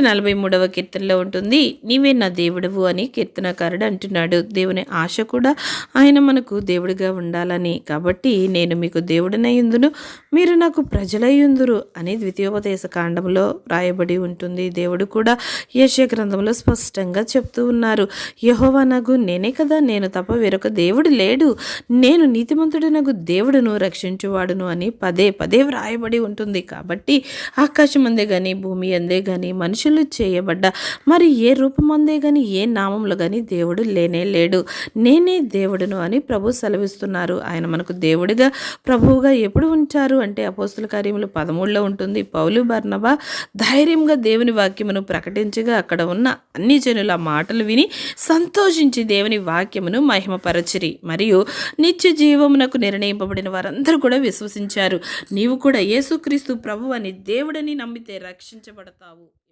నలభై మూడవ కీర్తనలో ఉంటుంది. నీవే నా దేవుడవు అని కీర్తనకారుడు అంటున్నాడు. దేవుని ఆశ కూడా ఆయన మనకు దేవుడిగా ఉండాలని. కాబట్టి నేను మీకు దేవుడినయ్యుందును మీరు నాకు ప్రజలయ్యుందురు అని ద్వితీయోపదేశ కాండంలో రాయబడి ఉంటుంది. దేవుడు కూడా యశ గ్రంథంలో స్పష్టంగా చెప్తూ ఉన్నారు. యహోవా నాకు నేనే కదా. నేను తప్ప వేరొక దేవుడు లేడు. నేను నీతిమంతుడు నాకు దేవుడును రక్షించువాడును అని పదే పదే వ్రాయబడి ఉంటుంది. కాబట్టి ఆకాశం అందే కానీ భూమి అందే కానీ మనుషులు చేయబడ్డ. మరి ఏ రూపం అందే కానీ ఏ నామంలో కానీ దేవుడు లేనే లేడు. నేనే దేవుడును అని ప్రభు సెలవిస్తున్నారు. ఆయన మనకు దేవుడిగా ప్రభువుగా ఎప్పుడు ఉంచారు అంటే అపోస్తుల కార్యములు పదమూడులో ఉంటుంది. పౌలు బర్ణబా ధైర్యంగా దేవుని వాక్యమును ప్రకటించగా అక్కడ ఉన్న అన్ని జనుల మాటలు విని సంతోషించి దేవుని వాక్యమును మహిమపరచిరి. మరియు నిత్య జీవమునకు నిర్ణయింపబడిన వారందరూ కూడా విశ్వసించారు. నీవు కూడా యేసుక్రీస్తు ప్రభు అని దేవుడని నమ్మితే రక్షించబడతావు.